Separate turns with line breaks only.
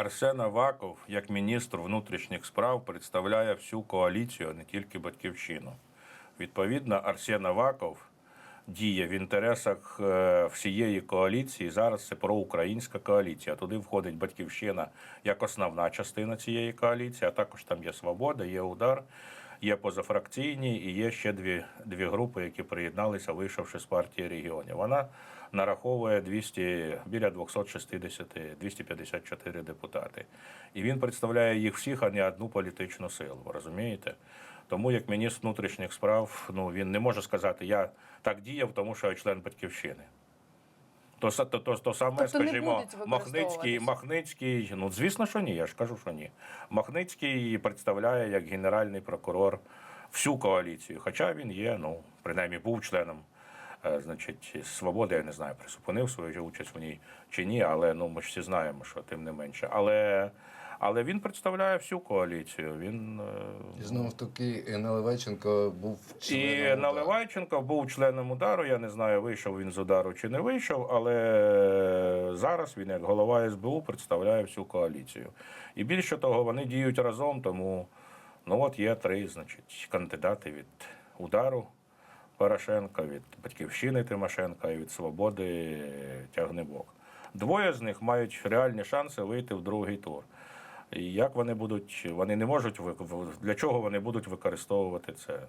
Арсен Аваков, як міністр внутрішніх справ, представляє всю коаліцію, а не тільки батьківщину. Відповідно, Арсен Аваков діє в інтересах е, всієї коаліції. Зараз це проукраїнська коаліція. Туди входить батьківщина як основна частина цієї коаліції, а також там є свобода, є удар, є позафракційні і є ще дві, дві групи, які приєдналися, вийшовши з партії регіонів. Вона нараховує 200, біля 260, 254 депутати. І він представляє їх всіх, а не одну політичну силу. Розумієте? Тому як міністр внутрішніх справ, ну він не може сказати, я так діяв, тому що я член батьківщини. То, то, то, то саме,
Тобто
скажімо, Махницький. Махницький, ну звісно, що ні, я ж кажу, що ні. Махницький представляє як генеральний прокурор всю коаліцію, хоча він є, ну, принаймні був членом. Е, Значить, свободи, я не знаю, присупинив свою участь в ній чи ні, але ну ми ж всі знаємо, що тим не менше. Але, але він представляє всю коаліцію. Він е,
І знову таки е, Наливайченко був членом
і. Наливайченко був членом удару. Я не знаю, вийшов він з удару чи не вийшов, але зараз він, як голова СБУ, представляє всю коаліцію. І більше того, вони діють разом, тому ну от є три, значить, кандидати від удару. Порошенка, від батьківщини Тимошенка і від свободи Тягнебок. Двоє з них мають реальні шанси вийти в другий тур. І як вони будуть, вони не можуть для чого вони будуть використовувати це?